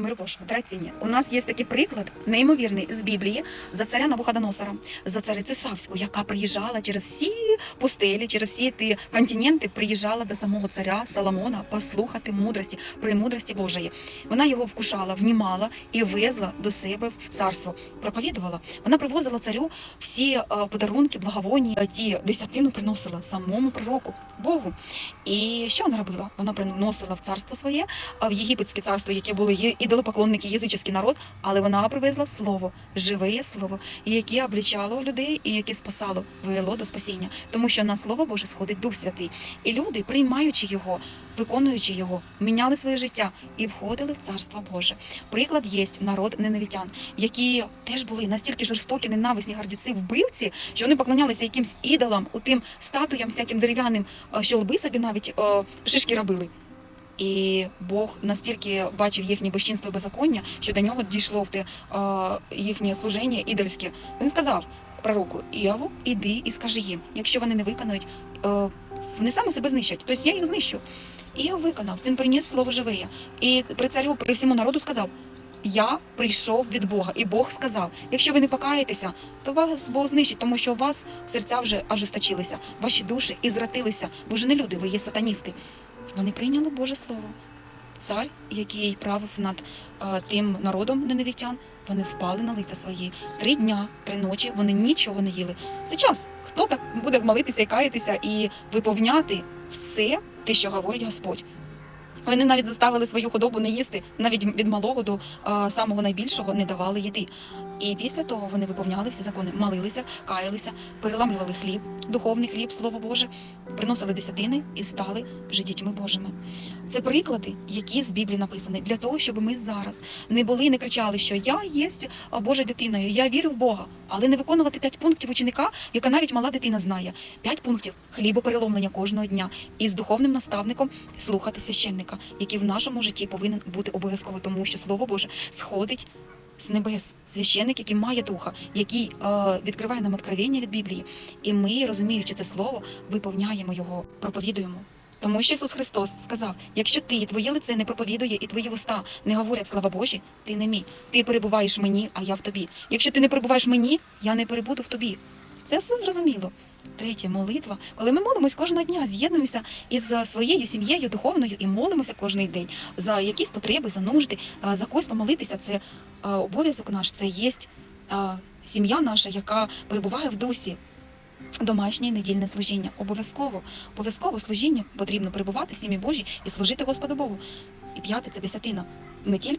Миру Божого. У нас є такий приклад, неймовірний з Біблії за царя Навуходоносора, за царицю Савську, яка приїжджала через всі пустелі, через всі ті континенти, приїжджала до самого царя Соломона послухати мудрості, премудрості Божої. Вона його вкушала, внімала і везла до себе в царство. Проповідувала. Вона привозила царю всі е, подарунки, благовонні, е, ті десятину приносила самому пророку Богу. І що вона робила? Вона приносила в царство своє, в єгипетське царство, яке були є- ідолопоклонники, язичний народ, але вона привезла слово, живе слово, яке облічало людей, і яке спасало, вело до спасіння, тому що на слово Боже сходить Дух Святий, і люди, приймаючи його, виконуючи його, міняли своє життя і входили в царство Боже. Приклад є народ ненавітян, які теж були настільки жорстокі, ненависні гардіці, вбивці, що вони поклонялися якимсь ідолам, у тим статуям, всяким дерев'яним, що лби собі навіть о, шишки робили. І Бог настільки бачив їхнє безчинство і беззаконня, що до нього дійшло в те їхнє служення ідольське. Він сказав пророку Іову, іди і скажи їм, якщо вони не виконують, е, вони саме себе знищать. Тобто я їх знищу. Іов виконав, він приніс слово живе. І при царю, при всьому народу сказав: Я прийшов від Бога, і Бог сказав: якщо ви не покаєтеся, то вас Бог знищить, тому що у вас серця вже ожесточилися, ваші душі і зратилися. Ви ж не люди, ви є сатаністи. Вони прийняли Боже Слово. Цар, який правив над е, тим народом ненавітян, вони впали на лиця свої. Три дня, три ночі вони нічого не їли. Час. Хто так буде молитися і каятися і виповняти все те, що говорить Господь? Вони навіть заставили свою худобу не їсти, навіть від малого до е, самого найбільшого не давали їди. І після того вони виповняли всі закони, молилися, каялися, переламлювали хліб, духовний хліб, слово Боже, приносили десятини і стали вже дітьми Божими. Це приклади, які з Біблії написані, для того, щоб ми зараз не були і не кричали, що я є Божою дитиною, я вірю в Бога, але не виконувати п'ять пунктів ученика, яка навіть мала дитина знає. П'ять пунктів хлібопереломлення кожного дня і з духовним наставником слухати священника, який в нашому житті повинен бути обов'язково, тому що Слово Боже сходить. З небес священик, який має духа, який е, відкриває нам откровення від Біблії, і ми, розуміючи це слово, виповняємо його, проповідуємо. Тому що Ісус Христос сказав: якщо ти і твоє лице не проповідує і твої вуста не говорять слава Божі, ти не мій. Ти перебуваєш мені, а я в тобі. Якщо ти не перебуваєш мені, я не перебуду в тобі. Це все зрозуміло. Третє молитва. Коли ми молимось кожного дня, з'єднуємося із своєю сім'єю духовною і молимося кожен день за якісь потреби, за нужди, за когось помолитися. Це обов'язок наш, це є сім'я наша, яка перебуває в дусі. Домашнє недільне служіння. Обов'язково, обов'язково служіння потрібно перебувати в сім'ї Божій і служити Господу Богу. І п'яте це десятина. Не тільки